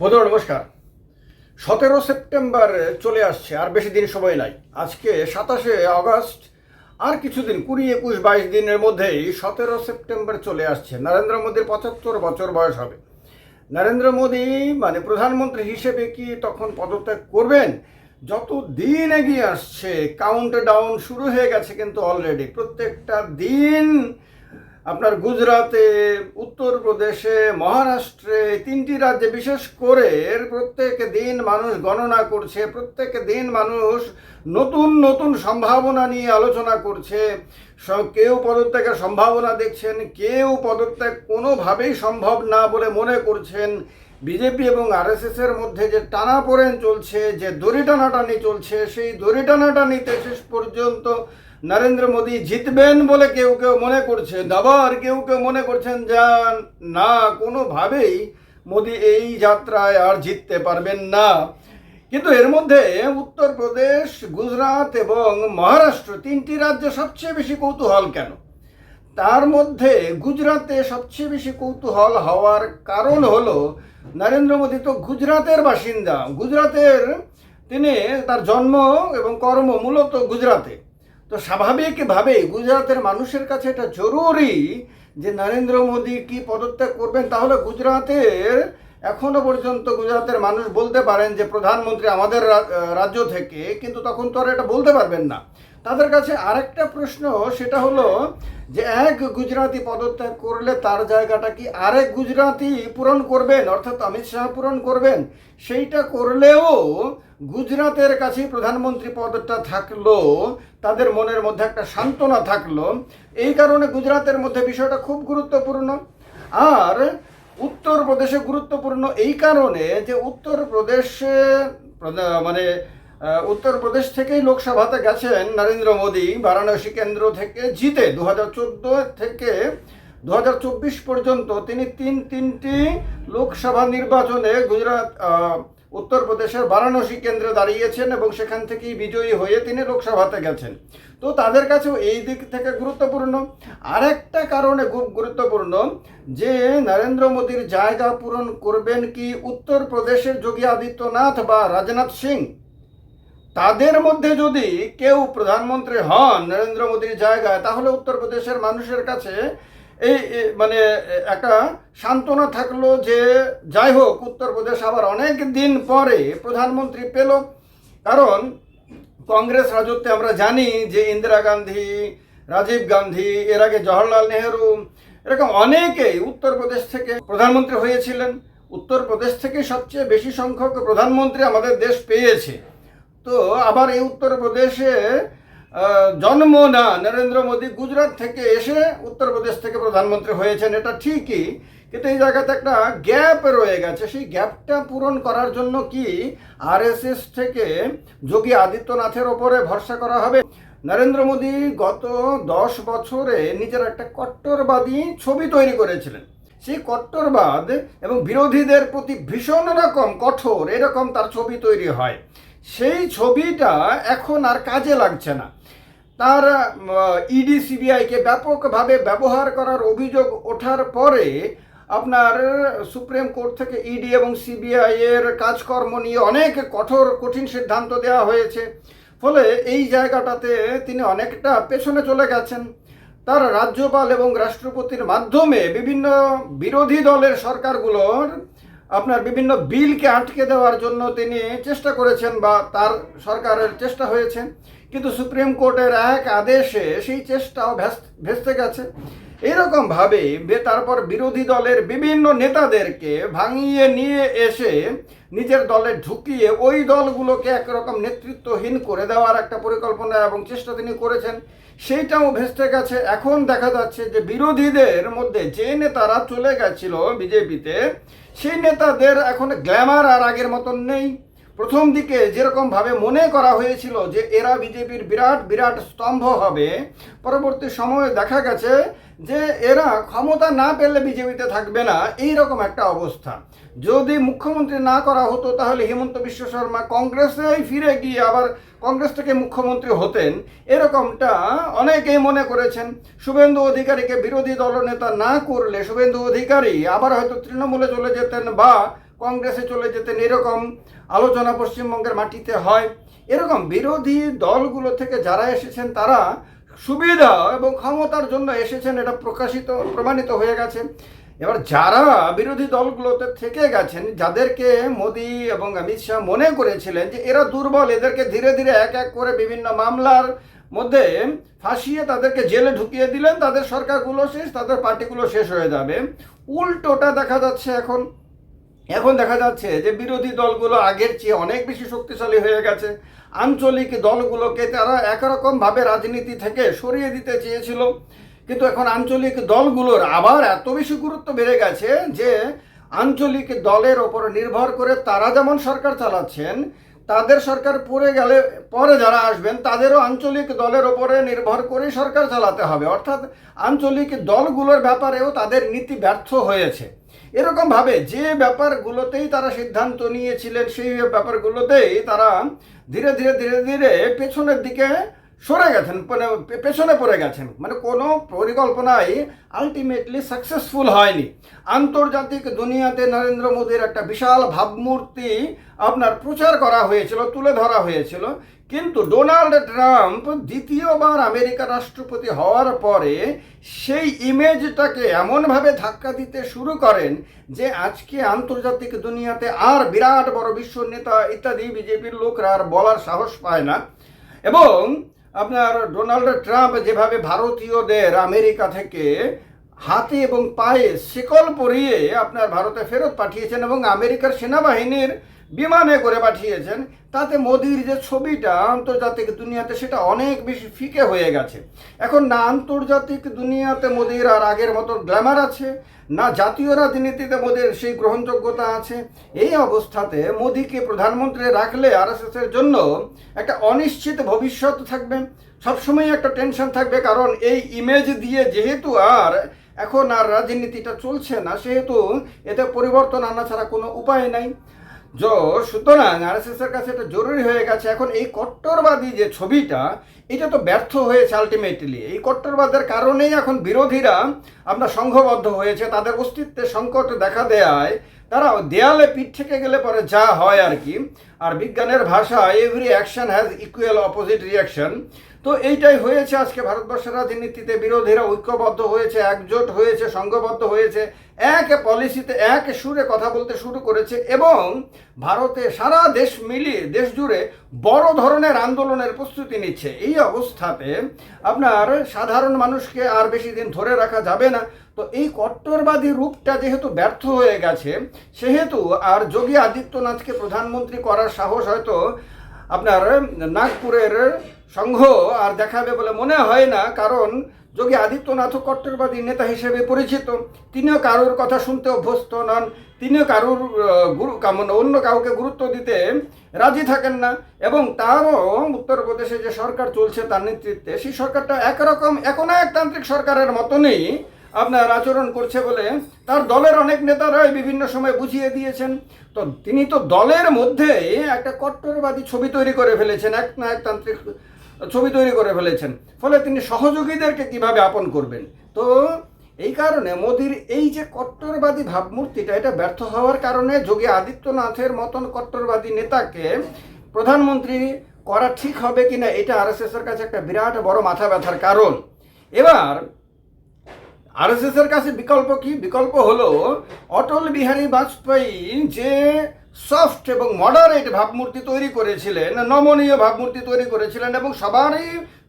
বন্ধুরা, নমস্কার। সতেরো সেপ্টেম্বর চলে আসছে, আর বেশি দিন সময় নাই। আজকে সাতাশে আগস্ট, আর কিছুদিন, কুড়ি, একুশ, বাইশ দিনের মধ্যেই সতেরো সেপ্টেম্বর চলে আসছে। নরেন্দ্র মোদীর পঁচাত্তর বছর বয়স হবে। নরেন্দ্র মোদী মানে প্রধানমন্ত্রী হিসেবে কি তখন পদত্যাগ করবেন? যত দিন এগিয়ে আসছে কাউন্ট ডাউন শুরু হয়ে গেছে কিন্তু অলরেডি প্রত্যেকটা দিন আপনার গুজরাতে, উত্তরপ্রদেশে, মহারাষ্ট্রে তিনটি রাজ্যে বিশেষ করে এর প্রত্যেক দিন মানুষ গণনা করছে, প্রত্যেক দিন মানুষ নতুন নতুন সম্ভাবনা নিয়ে আলোচনা করছে। কেউ পদত্যাগের সম্ভাবনা দেখছেন, কেউ পদত্যাগ কোনোভাবেই সম্ভব না বলে মনে করছেন। বিজেপি এবং আরএসএস এর মধ্যে যে টানাপোড়েন চলছে, যে দড়ি টানাটানি চলছে, সেই দড়ি টানাটানিতে শেষ পর্যন্ত নরেন্দ্র মোদী জিতবেন বলে কেউ কেউ মনে করছেন, আবার কেউ কেউ মনে করছেন যা না, কোনোভাবেই মোদী এই যাত্রায় আর জিততে পারবেন না। কিন্তু এর মধ্যে উত্তরপ্রদেশ, গুজরাট এবং মহারাষ্ট্র তিনটি রাজ্যে সবচেয়ে বেশি কৌতূহল কেন? তার মধ্যে গুজরাতে সবচেয়ে বেশি কৌতূহল হওয়ার কারণ হলো, নরেন্দ্র মোদী তো গুজরাতের বাসিন্দা। গুজরাতের তিনি তার জন্ম এবং কর্ম মূলত গুজরাতে তো স্বাভাবিকভাবেই গুজরাতের মানুষের কাছে এটা জরুরি যে নরেন্দ্র মোদী কি পদত্যাগ করবেন, তাহলে গুজরাতের এখনও পর্যন্ত গুজরাতের মানুষ বলতে পারেন যে প্রধানমন্ত্রী আমাদের রাজ্য থেকে, কিন্তু তখন তো আর এটা বলতে পারবেন না। তাদের কাছে আরেকটা প্রশ্ন, সেটা হলো যে এক গুজরাতি পদত্যাগ করলে তার জায়গাটা কি আরেক গুজরাতি পূরণ করবেন? অর্থাৎ অমিত শাহ পূরণ করবেন? সেইটা করলেও গুজরাতের কাছেই প্রধানমন্ত্রী পদটা থাকল, তাদের মনের মধ্যে একটা সান্ত্বনা থাকল। এই কারণে গুজরাতের মধ্যে বিষয়টা খুব গুরুত্বপূর্ণ। আর উত্তরপ্রদেশে গুরুত্বপূর্ণ এই কারণে যে উত্তরপ্রদেশে মানে উত্তরপ্রদেশ থেকেই লোকসভাতে গেছেন নরেন্দ্র মোদী, বারাণসী কেন্দ্র থেকে জিতে দু হাজার চোদ্দ থেকে দু হাজার চব্বিশ পর্যন্ত তিনি তিন তিনটি লোকসভা নির্বাচনে গুজরাট উত্তরপ্রদেশের বারাণসী কেন্দ্রে দাঁড়িয়েছেন এবং সেখান থেকেই বিজয়ী হয়ে তিনি লোকসভাতে গেছেন। তো তাদের কাছেও এই দিক থেকে গুরুত্বপূর্ণ। আরেকটা কারণে খুব গুরুত্বপূর্ণ যে নরেন্দ্র মোদীর জায়গা পূরণ করবেন কি উত্তরপ্রদেশের যোগী আদিত্যনাথ বা রাজনাথ সিং? তাদের মধ্যে যদি কেউ প্রধানমন্ত্রী হন নরেন্দ্র মোদীর জায়গায়, তাহলে উত্তরপ্রদেশের মানুষের কাছে এই মানে একটা সান্ত্বনা থাকল যে, যাই হোক, উত্তরপ্রদেশ আবার অনেক দিন পরে প্রধানমন্ত্রী পেল। কারণ, কংগ্রেস রাজত্বে আমরা জানি যে ইন্দিরা গান্ধী, রাজীব গান্ধী, এর আগে জওহরলাল নেহেরু, এরকম অনেকেই উত্তরপ্রদেশ থেকে প্রধানমন্ত্রী হয়েছিলেন। উত্তরপ্রদেশ থেকে সবচেয়ে বেশি সংখ্যক প্রধানমন্ত্রী আমাদের দেশ পেয়েছে। তো আবার এই উত্তরপ্রদেশে জন্ম না, নরেন্দ্র মোদী গুজরাট থেকে এসে উত্তরপ্রদেশ থেকে প্রধানমন্ত্রী হয়েছেন, এটা ঠিকই। কিন্তু এই জায়গাতে একটা গ্যাপ রয়ে গেছে। সেই গ্যাপটা পূরণ করার জন্য কি আরএসএস থেকে যোগী আদিত্যনাথের ওপরে ভরসা করা হবে? নরেন্দ্র মোদী গত দশ বছরে নিজের একটা কট্টরবাদী ছবি তৈরি করেছিলেন। সেই কট্টরবাদ এবং বিরোধীদের প্রতি ভীষণ রকম কঠোর, এরকম তার ছবি তৈরি হয়। সেই ছবিটা এখন আর কাজে লাগছে না। তার ইডি সিবিআইকে ব্যাপকভাবে ব্যবহার করার অভিযোগ ওঠার পরে আপনার সুপ্রিম কোর্ট থেকে ইডি এবং সিবিআই এর কাজকর্ম নিয়ে অনেক কঠোর, কঠিন সিদ্ধান্ত দেওয়া হয়েছে। ফলে এই জায়গাটাতে তিনি অনেকটা পেছনে চলে গেছেন। তার রাজ্যপাল এবং রাষ্ট্রপতির মাধ্যমে বিভিন্ন বিরোধী দলের সরকারগুলোর আপনার বিভিন্ন বিলকে আটকে দেওয়ার জন্য তিনি চেষ্টা করেছেন বা তার সরকারের চেষ্টা হয়েছে। কিন্তু সুপ্রিম কোর্টের এক আদেশে সেই চেষ্টাও ভেস- ভেস্তে গেছে। এরকম ভাবে বে- তারপর বিরোধী দলের বিভিন্ন নেতাদেরকে ভাঙিয়ে নিয়ে এসে নিজের দলে ঢুকিয়ে ওই দলগুলোকে একরকম নেতৃত্বহীন করে দেওয়ার একটা পরিকল্পনা এবং চেষ্টা তিনি করেছেন, সেইটাও ভেস্তে গেছে। এখন দেখা যাচ্ছে যে বিরোধীদের মধ্যে যে নেতারা চলে গেছিল বিজেপিতে সেই নেতাদের এখন গ্ল্যামার আর আগের মতন নেই। প্রথম দিকে যেরকম ভাবে মনে করা হয়েছিল যে এরা বিজেপির বিরাট বিরাট স্তম্ভ হবে, পরবর্তী সময়ে দেখা গেছে যে এরা ক্ষমতা না পেলে বিজেপিতে থাকবে না এই রকম একটা অবস্থা। যদি মুখ্যমন্ত্রী না করা হতো, তাহলে হেমন্ত বিশ্ব শর্মা কংগ্রেসেই ফিরে গিয়ে আবার কংগ্রেস থেকে মুখ্যমন্ত্রী হতেন। এরকমটা অনেকেই মনে করেছেন। শুভেন্দু অধিকারীকে বিরোধী দলনেতা না করলে শুভেন্দু অধিকারী আবার হয়তো তৃণমূলে চলে যেতেন বা কংগ্রেসে চলে যেতেন এরকম আলোচনা পশ্চিমবঙ্গের মাটিতে হয়। এরকম বিরোধী দলগুলো থেকে যারা এসেছেন, তারা সুবিধা এবং ক্ষমতার জন্য এসেছেন, এটা প্রকাশিত, প্রমাণিত হয়ে গেছে। এবার যারা বিরোধী দলগুলোতে থেকে গেছেন, যাদেরকে মোদি এবং অমিত শাহ মনে করেছিলেন যে এরা দুর্বল, এদেরকে ধীরে ধীরে এক এক করে বিভিন্ন মামলার মধ্যে ফাঁসিয়ে তাদেরকে জেলে ঢুকিয়ে দিলেন, তাদের সরকারগুলো শেষ, তাদের পার্টিগুলো শেষ হয়ে যাবে। উল্টোটা দেখা যাচ্ছে এখন। এখন দেখা যাচ্ছে যে বিরোধী দলগুলো আগের চেয়ে অনেক বেশি শক্তিশালী হয়ে গেছে। আঞ্চলিক দলগুলোকে তারা একরকমভাবে রাজনীতি থেকে সরিয়ে দিতে চেয়েছিল। কিন্তু এখন আঞ্চলিক দলগুলোর আবার এত বেশি গুরুত্ব বেড়ে গেছে যে আঞ্চলিক দলের ওপর নির্ভর করে তারা যেমন সরকার চালাচ্ছেন তাদের সরকার পড়ে গেলে, পরে যারা আসবেন, তাদেরও আঞ্চলিক দলের ওপরে নির্ভর করে সরকার চালাতে হবে। অর্থাৎ আঞ্চলিক দলগুলোর ব্যাপারেও তাদের নীতি ব্যর্থ হয়েছে। এরকমভাবে যে ব্যাপারগুলোতেই তারা সিদ্ধান্ত নিয়েছিলেন, সেই ব্যাপারগুলোতেই তারা ধীরে ধীরে ধীরে ধীরে পেছনের দিকে সরে গেছেন মানে পেছনে পড়ে গেছেন। মানে কোনো পরিকল্পনাই আলটিমেটলি সাকসেসফুল হয়নি। আন্তর্জাতিক দুনিয়াতে নরেন্দ্র মোদীর একটা বিশাল ভাবমূর্তি আপনার প্রচার করা হয়েছিল, তুলে ধরা হয়েছিল। কিন্তু ডোনাল্ড ট্রাম্প দ্বিতীয়বার আমেরিকা রাষ্ট্রপতি হওয়ার পরে সেই ইমেজটাকে এমনভাবে ধাক্কা দিতে শুরু করেন যে আজকে আন্তর্জাতিক দুনিয়াতে আর বিরাট বড় বিশ্ব নেতা ইত্যাদি বিজেপির লোকরা আর বলার সাহস পায় না। এবং আপনার ডোনাল্ড ট্রাম্প যেভাবে ভারতীয়দের আমেরিকা থেকে হাতে এবং পায়ে শিকল পরিয়ে আপনার ভারতে ফেরত পাঠিয়েছেন এবং আমেরিকার সেনাবাহিনীর বিমানে করে পাঠিয়েছেন, তাতে মোদির যে ছবিটা আন্তর্জাতিক দুনিয়াতে সেটা অনেক বেশি ফিকে হয়ে গেছে। এখন না আন্তর্জাতিক দুনিয়াতে মোদির আর আগের মতো গ্ল্যামার আছে, না জাতীয় রাজনীতিতে মোদির সেই গ্রহণযোগ্যতা আছে। এই অবস্থাতে মোদিকে প্রধানমন্ত্রী রাখলে আরএসএস এর জন্য একটা অনিশ্চিত ভবিষ্যৎ থাকবে। সবসময় একটা টেনশন থাকবে, কারণ এই ইমেজ দিয়ে যেহেতু আর এখন আর রাজনীতিটা চলছে না, সেহেতু এতে পরিবর্তন আনা ছাড়া কোনো উপায় নাই। য, সুতরাং এর কাছে এটা জরুরি হয়ে গেছে। এখন এই কট্টরবাদী যে ছবিটা, এটা তো ব্যর্থ হয়েছে আলটিমেটলি এই কট্টরবাদের কারণেই এখন বিরোধীরা আপনার সংঘবদ্ধ হয়েছে, তাদের অস্তিত্বের সংকট দেখা দেয় তারা দেয়ালে পিঠ থেকে গেলে পরে যা হয় আর কি। আর বিজ্ঞানের ভাষা every action has equal opposite reaction তো এইটাই হয়েছে আজকে ভারতবর্ষের রাজনীতিতে। বিরোধীরা ঐক্যবদ্ধ হয়েছে, একজোট হয়েছে, সংঘবদ্ধ হয়েছে, এক পলিসিতে এক সুরে কথা বলতে শুরু করেছে এবং ভারতে সারা দেশ মিলিয়ে, দেশ জুড়ে বড় ধরনের আন্দোলনের প্রস্তুতি নিচ্ছে। এই অবস্থাতে আপনার সাধারণ মানুষকে আর বেশি দিন ধরে রাখা যাবে না। তো এই কট্টরবাদী রূপটা যেহেতু ব্যর্থ হয়ে গেছে, সেহেতু আর যোগী আদিত্যনাথকে প্রধানমন্ত্রী করার সাহস হয়তো আপনার নাগপুরের সংঘ আর দেখাবে বলে মনে হয় না, কারণ যোগী আদিত্যনাথ কট্টরবাদী নেতা হিসেবে পরিচিত। তিনিও কারোর কথা শুনতে অভ্যস্ত নন। তিনিও কারোর গুরু মানে অন্য কাউকে গুরুত্ব দিতে রাজি থাকেন না। এবং তারও উত্তরপ্রদেশে যে সরকার চলছে তার নেতৃত্বে, সেই সরকারটা একরকম একনায়কতান্ত্রিক সরকারের মতনই আপনার আচরণ করছে বলে তার দলের অনেক নেতারাই বিভিন্ন সময় বুঝিয়ে দিয়েছেন। তো তিনি তো দলের মধ্যে একটা কট্টরবাদী ছবি তৈরি করে ফেলেছেন এক নায়কতান্ত্রিক ছবি তৈরি করে ফেলেছেন। ফলে তিনি সহযোগীদেরকে কীভাবে আপন করবেন? তো এই কারণে মোদির এই যে কট্টরবাদী ভাবমূর্তিটা, এটা ব্যর্থ হওয়ার কারণে যোগী আদিত্যনাথের মতন কট্টরবাদী নেতাকে প্রধানমন্ত্রী করা ঠিক হবে কিনা, এটা আরএসএস এর কাছে একটা বিরাট বড় মাথা ব্যথার কারণ। এবার আরএসএস এর কাছে বিকল্প কি? বিকল্প হলো অটল বিহারী বাজপেয়ী যে সফট এবং মডারেট ভাবমূর্তি তৈরি করেছিলেন, নমনীয় ভাবমূর্তি তৈরি করেছিলেন এবং সবারই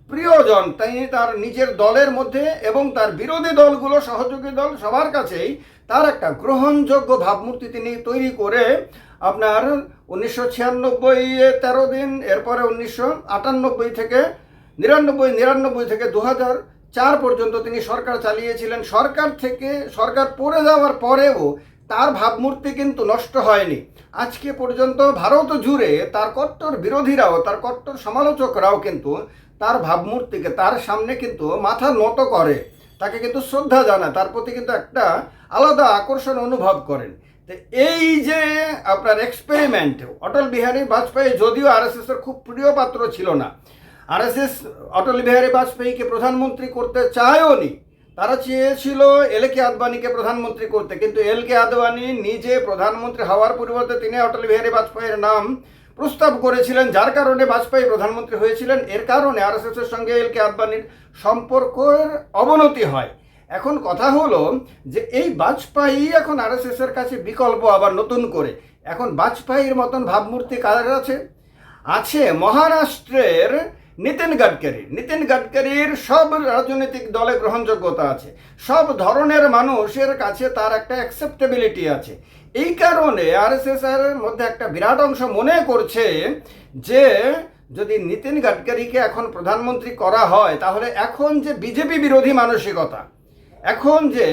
প্রিয়জন। তাই তার নিজের দলের মধ্যে এবং তার বিরোধী দলগুলো, সহযোগী দল সবার কাছেই তার একটা গ্রহণযোগ্য ভাবমূর্তি তিনি তৈরি করে আপনার উনিশশো ছিয়ানব্বই তেরো দিন, এরপরে উনিশশো আটানব্বই থেকে নিরানব্বই নিরানব্বই থেকে দু হাজার চার পর্যন্ত তিনি সরকার চালিয়েছিলেন। সরকার থেকে, সরকার পড়ে যাওয়ার পরেও তার ভাবমূর্তি কিন্তু নষ্ট হয়নি। আজকে পর্যন্ত ভারত জুড়ে তার কট্টর বিরোধীরাও, তার কট্টর সমালোচকরাও কিন্তু তার ভাবমূর্তিকে, তার সামনে কিন্তু মাথা নত করে। তাকে কিন্তু শ্রদ্ধা জানায়, তার প্রতি কিন্তু একটা আলাদা আকর্ষণ অনুভব করেন। তো এই যে আপনার এক্সপেরিমেন্ট অটল বিহারী বাজপেয়ী যদিও আরএসএস এর খুব প্রিয় পাত্র ছিল না। আরএসএস অটল বিহারী বাজপেয়ীকে প্রধানমন্ত্রী করতে চায়ও নি তারা চেয়েছিল এল কে আদবানিকে প্রধানমন্ত্রী করতে, কিন্তু এল কে আদবানি নিজে প্রধানমন্ত্রী হওয়ার পরিবর্তে তিনি অটল বিহারী বাজপেয়ীর নাম প্রস্তাব করেছিলেন, যার কারণে বাজপেয়ী প্রধানমন্ত্রী হয়েছিলেন। এর কারণে আরএসএস এর সঙ্গে এল কে আদবানির সম্পর্কের অবনতি হয়। এখন কথা হলো যে এই বাজপেয়ী এখন আরএসএস এর কাছে বিকল্প, আবার নতুন করে। এখন বাজপেয়ীর মতন ভাবমূর্তি কার আছে? আছে মহারাষ্ট্রের নিতিন গাডকারি। নিতিন গাডকারির সব রাজনৈতিক দলে গ্রহণযোগ্যতা আছে। সব ধরনের মানুষের কাছে তার একটা অ্যাকসেপ্টেবিলিটি আছে। এই কারণে আরএসএস এর মধ্যে একটা বিরাট অংশ মনে করছে যে, যদি নিতিন গাডকারিকে এখন প্রধানমন্ত্রী করা হয়, তাহলে এখন যে বিজেপি বিরোধী মানসিকতা, এখন যে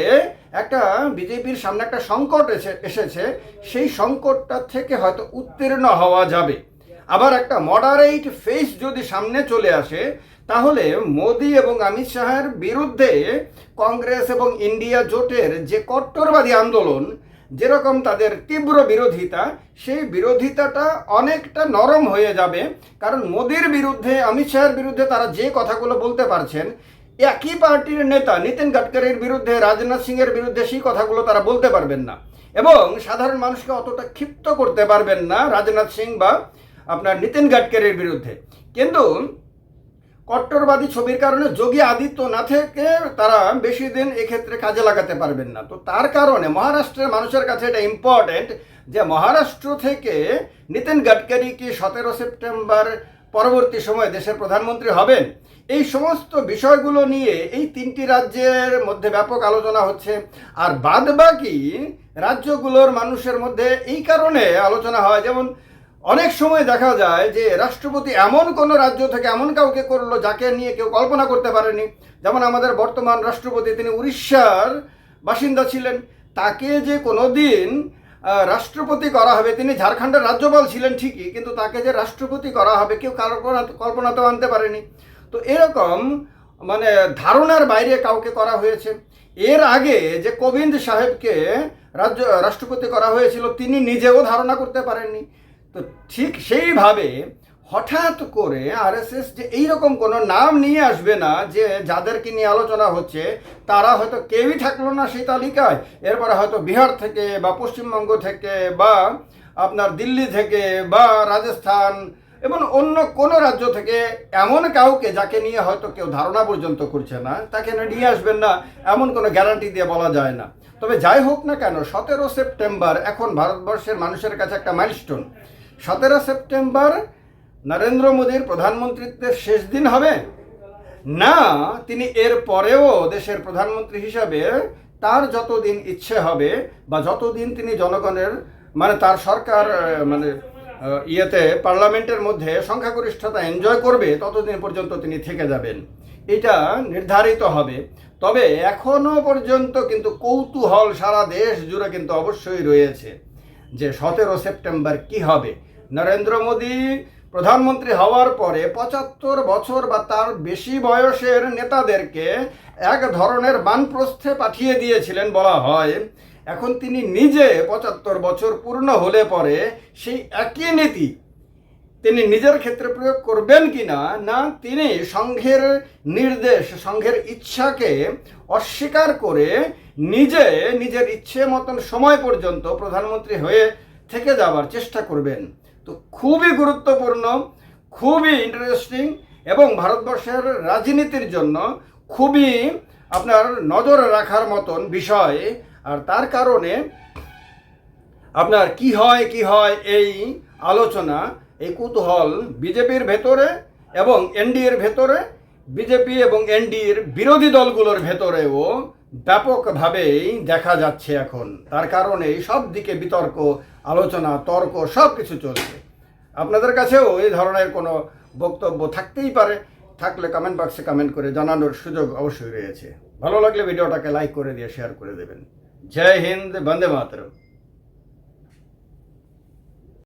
একটা বিজেপির সামনে একটা সংকট এসে, এসেছে, সেই সংকটটা থেকে হয়তো উত্তীর্ণ হওয়া যাবে। আবার একটা মডারেট ফেস যদি সামনে চলে আসে, তাহলে মোদি এবং অমিত শাহের বিরুদ্ধে কংগ্রেস এবং ইন্ডিয়া জোটের যে কট্টরবাদী আন্দোলন, যেরকম তাদের তীব্র বিরোধিতা, সেই বিরোধিতাটা অনেকটা নরম হয়ে যাবে। কারণ মোদির বিরুদ্ধে, অমিত শাহের বিরুদ্ধে তারা যে কথাগুলো বলতে পারছেন, একই পার্টির নেতা নিতিন গাডকারির বিরুদ্ধে, রাজনাথ সিংয়ের বিরুদ্ধে সেই কথাগুলো তারা বলতে পারবেন না। এবং সাধারণ মানুষকে অতটা ক্ষিপ্ত করতে পারবেন না রাজনাথ সিং বা আপনার নিতিন গাডকারির বিরুদ্ধে। কিন্তু কট্টরবাদী ছবির কারণে যোগী আদিত্যনাথকে তারা বেশি দিন এক্ষেত্রে কাজে লাগাতে পারবেন না। তো তার কারণে মহারাষ্ট্রের মানুষের কাছে এটা ইম্পর্টেন্ট যে মহারাষ্ট্র থেকে নিতিন গাডকারি কি সতেরো সেপ্টেম্বর পরবর্তী সময়ে দেশের প্রধানমন্ত্রী হবেন? এই সমস্ত বিষয়গুলো নিয়ে এই তিনটি রাজ্যের মধ্যে ব্যাপক আলোচনা হচ্ছে। আর বাদ বাকি রাজ্যগুলোর মানুষের মধ্যে এই কারণে আলোচনা হয়। যেমন অনেক সময় দেখা যায় যে রাষ্ট্রপতি এমন কোনো রাজ্য থেকে এমন কাউকে করল যাকে নিয়ে কেউ কল্পনা করতে পারেনি। যেমন আমাদের বর্তমান রাষ্ট্রপতি, তিনি উড়িষ্যার বাসিন্দা ছিলেন। তাকে যে কোনো দিন রাষ্ট্রপতি করা হবে, তিনি ঝাড়খণ্ডের রাজ্যপাল ছিলেন ঠিকই, কিন্তু তাকে যে রাষ্ট্রপতি করা হবে, কেউ কল্পনা কল্পনাতেও আনতে পারেনি। তো এরকম মানে ধারণার বাইরে কাউকে করা হয়েছে। এর আগে যে কোবিন্দ সাহেবকে রাজ্য রাষ্ট্রপতি করা হয়েছিল, তিনি নিজেও ধারণা করতে পারেননি। তো ঠিক সেইভাবে হঠাৎ করে আরএসএস যে এইরকম কোনো নাম নিয়ে আসবে না যে যাদেরকে নিয়ে আলোচনা হচ্ছে, তারা হয়তো কেউই থাকল না সেই তালিকায়। এরপরে হয়তো বিহার থেকে বা পশ্চিমবঙ্গ থেকে বা আপনার দিল্লি থেকে বা রাজস্থান এবং অন্য কোনো রাজ্য থেকে এমন কাউকে যাকে নিয়ে হয়তো কেউ ধারণা পর্যন্ত করছে না, তাকে নিয়ে আসবেন না, এমন কোনো গ্যারান্টি দিয়ে বলা যায় না। তবে যাই হোক না কেন, সতেরো সেপ্টেম্বর এখন ভারতবর্ষের মানুষের কাছে একটা মাইলস্টোন। সতেরো সেপ্টেম্বর নরেন্দ্র মোদীর প্রধানমন্ত্রীত্বের শেষ দিন হবে। না, তিনি এর পরেও দেশের প্রধানমন্ত্রী হিসাবে তার যতদিন ইচ্ছে হবে বা যতদিন তিনি জনগণের মানে তার সরকার মানে ইয়েতে, পার্লামেন্টের মধ্যে সংখ্যাগরিষ্ঠতা এনজয় করবে, ততদিন পর্যন্ত তিনি থেকে যাবেন। এটা নির্ধারিত হবে। তবে এখনও পর্যন্ত কিন্তু কৌতূহল সারা দেশ জুড়ে কিন্তু অবশ্যই রয়েছে যে সতেরো সেপ্টেম্বর কি হবে। নরেন্দ্র মোদী প্রধানমন্ত্রী হওয়ার পরে পঁচাত্তর বছর বা তার বেশি বয়সের নেতাদেরকে এক ধরনের বানপ্রস্থে পাঠিয়ে দিয়েছিলেন বলা হয়। এখন তিনি নিজে পঁচাত্তর বছর পূর্ণ হলে পরে সেই একই নীতি তিনি নিজের ক্ষেত্রে প্রয়োগ করবেন কি না না তিনি সংঘের নির্দেশ, সংঘের ইচ্ছাকে অস্বীকার করে নিজে নিজের ইচ্ছে মতন সময় পর্যন্ত প্রধানমন্ত্রী হয়ে থেকে যাওয়ার চেষ্টা করবেন। তো খুবই গুরুত্বপূর্ণ, খুবই ইন্টারেস্টিং এবং ভারতবর্ষের রাজনীতির জন্য খুবই আপনার নজর রাখার মতন বিষয়। আর তার কারণে আপনার কি হয় কি হয় এই আলোচনা, এই কুতূহল বিজেপির ভেতরে এবং এনডিএর ভেতরে, বিজেপি এবং এনডিএর বিরোধী দলগুলোর ভেতরেও ব্যাপকভাবেই দেখা যাচ্ছে এখন। তার কারণে সব দিকে বিতর্ক আলোচনা, তর্ক সব কিছু চলছে। আপনাদের কাছেও এই ধরনের কোনো বক্তব্য থাকতেই পারে। থাকলে কমেন্ট বক্সে কমেন্ট করে জানানোর সুযোগ অবশ্যই রয়েছে। ভালো লাগলে ভিডিওটাকে লাইক করে দিয়ে শেয়ার করে দেবেন। জয় হিন্দ, বন্দে মাতরম।